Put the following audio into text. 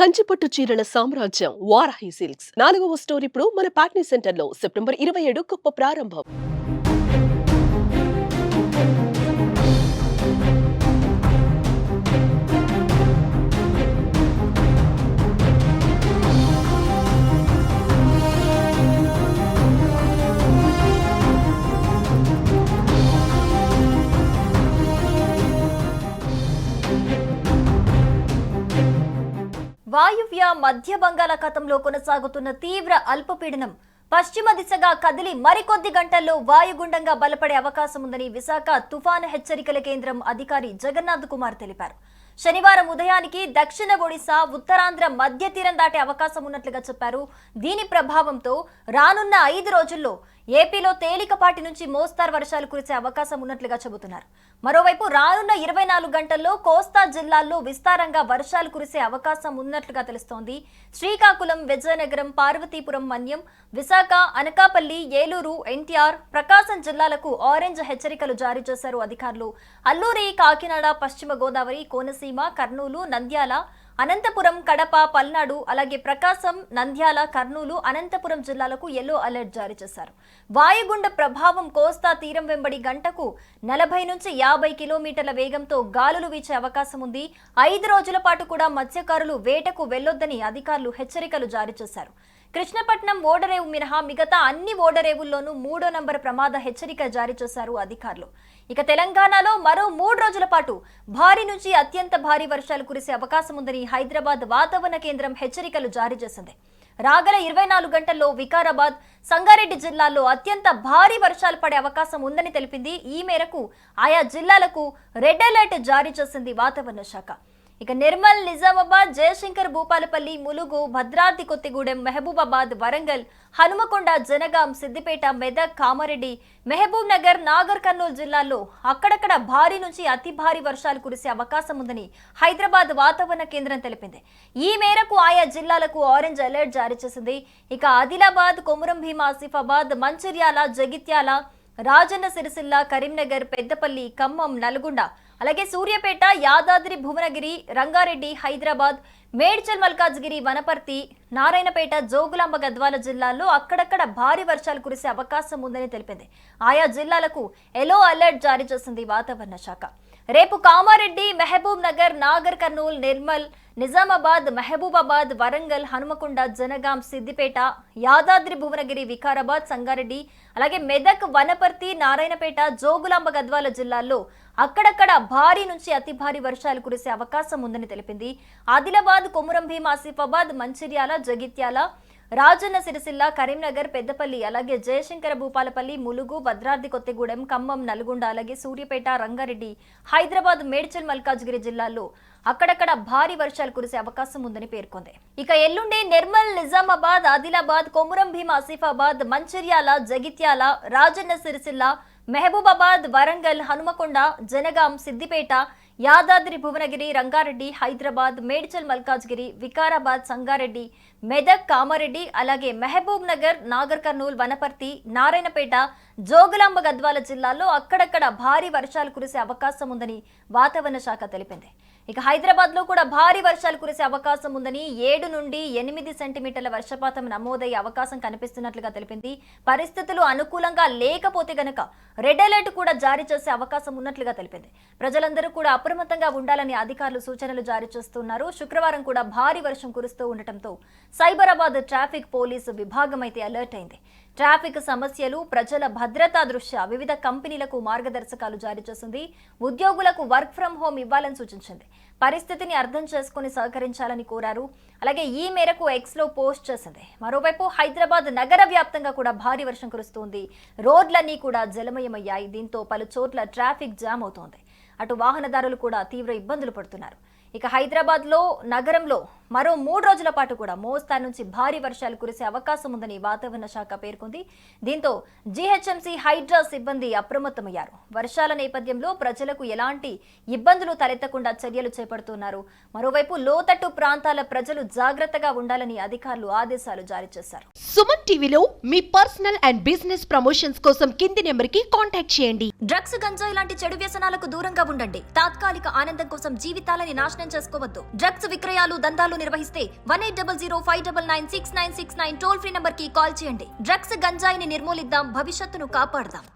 కంచిపట్టు చీరల సామ్రాజ్యం వారాహి సిల్క్స్. నాలుగవ స్టోర్ ఇప్పుడు మన పాట్నీ సెంటర్లో సెప్టెంబర్ ఇరవై ఏడు గొప్ప ప్రారంభం. వాయువ్య మధ్య బంగాళాఖాతంలో కొనసాగుతున్న తీవ్ర అల్పపీడనం పశ్చిమ దిశగా కదిలి మరికొద్ది గంటల్లో వాయుగుండంగా బలపడే అవకాశం ఉందని విశాఖ తుఫాను హెచ్చరికల కేంద్రం అధికారి జగన్నాథ్ కుమార్ తెలిపారు. శనివారం ఉదయానికి దక్షిణ ఒడిశా ఉత్తరాంధ్ర మధ్య తీరం దాటే అవకాశం ఉన్నట్లుగా చెప్పారు. దీని ప్రభావంతో రానున్న ఐదు రోజుల్లో ఏపీలో తేలికపాటి నుంచి మోస్తారు వర్షాలు కురిసే అవకాశం ఉన్నట్లుగా చెబుతున్నారు. మరోవైపు రానున్న ఇరవై నాలుగు గంటల్లో కోస్తా జిల్లాల్లో విస్తారంగా వర్షాలు కురిసే అవకాశం ఉన్నట్లుగా తెలుస్తోంది. శ్రీకాకుళం విజయనగరం పార్వతీపురం మన్యం విశాఖ అనకాపల్లి ఏలూరు ఎన్టీఆర్ ప్రకాశం జిల్లాలకు ఆరెంజ్ హెచ్చరికలు జారీ చేశారు అధికారులు. అల్లూరి కాకినాడ పశ్చిమ గోదావరి కోనసీమ కర్నూలు నంద్యాల అనంతపురం కడప పల్నాడు అలాగే ప్రకాశం నంద్యాల కర్నూలు అనంతపురం జిల్లాలకు ఎల్లో అలర్ట్ జారీ చేశారు. వాయుగుండ ప్రభావం కోస్తా తీరం వెంబడి గంటకు నలభై నుంచి యాభై కిలోమీటర్ల వేగంతో గాలులు వీచే అవకాశం ఉంది. ఐదు రోజుల పాటు కూడా మత్స్యకారులు వేటకు వెళ్ళొద్దని అధికారులు హెచ్చరికలు జారీ చేశారు. కృష్ణపట్నం ఓడరేవు మినహా మిగతా అన్ని ఓడరేవుల్లోనూ మూడో నంబర్ ప్రమాద హెచ్చరిక జారీ చేశారు అధికారులు. ఇక తెలంగాణలో మరో మూడు రోజుల పాటు భారీ నుంచి అత్యంత భారీ వర్షాలు కురిసే అవకాశం ఉందని హైదరాబాద్ వాతావరణ కేంద్రం హెచ్చరికలు జారీ చేసింది. రాగల ఇరవై నాలుగు గంటల్లో వికారాబాద్ సంగారెడ్డి జిల్లాల్లో అత్యంత భారీ వర్షాలు పడే అవకాశం ఉందని తెలిపింది. ఈ మేరకు ఆయా జిల్లాలకు రెడ్ అలర్ట్ జారీ చేసింది వాతావరణ శాఖ. ఇక నిర్మల్ నిజామాబాద్ జయశంకర్ భూపాలపల్లి ములుగు భద్రాద్రి కొత్తిగూడెం మహబూబాబాద్ వరంగల్ హనుమకొండ జనగాం సిద్దిపేట మెదక్ కామారెడ్డి మహబూబ్ నగర్ నాగర్ కర్నూలు జిల్లాల్లో అక్కడక్కడ భారీ నుంచి అతి భారీ వర్షాలు కురిసే అవకాశం ఉందని హైదరాబాద్ వాతావరణ కేంద్రం తెలిపింది. ఈ మేరకు ఆయా జిల్లాలకు ఆరెంజ్ అలర్ట్ జారీ చేసింది. ఇక ఆదిలాబాద్ కొమురం భీం ఆసిఫాబాద్ మంచిర్యాల జగిత్యాల రాజన్న సిరిసిల్ల కరీంనగర్ పెద్దపల్లి ఖమ్మం నల్గొండ అలాగే సూర్యాపేట యాదాద్రి భువనగిరి రంగారెడ్డి హైదరాబాద్ మేడ్చల్ మల్కాజ్గిరి వనపర్తి నారాయణపేట జోగులాంబ గద్వాల జిల్లాల్లో అక్కడక్కడ భారీ వర్షాలు కురిసే అవకాశం ఉందని తెలిపింది. ఆయా జిల్లాలకు ఎలో అలర్ట్ జారీ చేసింది వాతావరణ శాఖ. రేపు కామారెడ్డి మెహబూబ్ నగర్ నాగర్ కర్నూల్ నిర్మల్ నిజామాబాద్ మహబూబాబాద్ వరంగల్ హనుమకొండ జనగాం సిద్దిపేట యాదాద్రి భువనగిరి వికారాబాద్ సంగారెడ్డి అలాగే మెదక్ వనపర్తి నారాయణపేట జోగులాంబ గద్వాల జిల్లాల్లో అక్కడక్కడ భారీ నుంచి అతి భారీ వర్షాలు కురిసే అవకాశం ఉందని తెలిపింది. ఆదిలాబాద్ కొమురం భీం ఆసిఫాబాద్ మంచిర్యాల జగిత్యాల రాజన్న సిరిసిల్ల కరీంనగర్ పెద్దపల్లి అలాగే జయశంకర భూపాలపల్లి ములుగు భద్రాద్రి కొత్తగూడెం ఖమ్మం నల్గొండ అలాగే సూర్యాపేట రంగారెడ్డి హైదరాబాద్ మేడ్చల్ మల్కాజ్గిరి జిల్లాల్లో అక్కడక్కడ భారీ వర్షాలు కురిసే అవకాశం ఉందని పేర్కొంది. ఇక ఎల్లుండి నిర్మల్ నిజామాబాద్ ఆదిలాబాద్ కొమురం భీం ఆసిఫాబాద్ మంచిర్యాల జగిత్యాల రాజన్న సిరిసిల్ల మెహబూబాబాద్ వరంగల్ హనుమకొండ జనగాం సిద్దిపేట యాదాద్రి భువనగిరి రంగారెడ్డి హైదరాబాద్ మేడ్చల్ మల్కాజ్గిరి వికారాబాద్ సంగారెడ్డి మెదక్ కామారెడ్డి అలాగే మహబూబ్ నగర్ నాగర్ కర్నూల్ వనపర్తి నారాయణపేట జోగులాంబ గద్వాల జిల్లాలో అక్కడక్కడ భారీ వర్షాలు కురిసే అవకాశం ఉందని వాతావరణ శాఖ తెలిపింది. ఇక హైదరాబాద్లో కూడా భారీ వర్షాలు కురిసే అవకాశం ఉందని ఏడు నుండి ఎనిమిది సెంటీమీటర్ల వర్షపాతం నమోదయ్యే అవకాశం కనిపిస్తున్నట్లుగా తెలిపింది. పరిస్థితులు అనుకూలంగా లేకపోతే గనక రెడ్ అలర్ట్ కూడా జారీ చేసే అవకాశం ఉన్నట్లుగా తెలిపింది. ప్రజలందరూ కూడా అప్రమత్తంగా ఉండాలని అధికారులు సూచనలు జారీ చేస్తున్నారు. శుక్రవారం కూడా భారీ వర్షం కురుస్తూ ఉండటంతో సైబరాబాద్ ట్రాఫిక్ పోలీసు విభాగం అయితే అలర్ట్ అయింది. ట్రాఫిక్ సమస్యలు ప్రజల భద్రతా దృష్ట్యా వివిధ కంపెనీలకు మార్గదర్శకాలు జారీ చేసింది. ఉద్యోగులకు వర్క్ ఫ్రం హోమ్ ఇవ్వాలని సూచించింది. పరిస్థితిని అర్థం చేసుకుని సహకరించాలని కోరారు. అలాగే ఈ మేరకు ఎక్స్లో పోస్ట్ చేసింది. మరోవైపు హైదరాబాద్ నగర వ్యాప్తంగా కూడా భారీ వర్షం కురుస్తోంది. రోడ్లన్నీ కూడా జలమయమయ్యాయి. దీంతో పలు చోట్ల ట్రాఫిక్ జామ్ అవుతోంది. అటు వాహనదారులు కూడా తీవ్ర ఇబ్బందులు పడుతున్నారు. ఇక హైదరాబాద్లో నగరంలో మరో మూడు రోజుల పాటు కూడా మోస్తా నుంచి భారీ వర్షాలు కురిసే అవకాశం ఉందని వాతావరణ శాఖ పేర్కొంది. దీంతో జీహెచ్ఎంసీ హైడ్రా సిబ్బంది అప్రమత్తమయ్యారు. వర్షాల నేపథ్యంలో ప్రజలకు ఎలాంటి ఇబ్బందులు తలెత్తకుండా చర్యలు చేపడుతున్నారు. మరోవైపు లోతట్టు ప్రాంతాల ప్రజలు జాగ్రత్తగా ఉండాలని అధికారులు ఆదేశాలు జారీ చేశారు. సుమన్ టీవీలో మీ పర్సనల్ అండ్ బిజినెస్ ప్రమోషన్స్ కోసం కింది నెంబర్కి కాంటాక్ట్ చేయండి. డ్రగ్స్ గంజాయి లాంటి చెడు వ్యసనాలకు దూరంగా ఉండండి. తాత్కాలిక ఆనందం కోసం జీవితాలని నాశనం చేసుకోవద్దు. డ్రగ్స్ విక్రయాలు దందాలు తనిఖీలు నిర్వహిస్తే one eight double zero five double nine six nine six nine toll free నంబర్కి కాల్ చేయండి. డ్రగ్స్ గంజాయిని నిర్మూలిద్దాం. భవిష్యత్తును కాపాడదాం.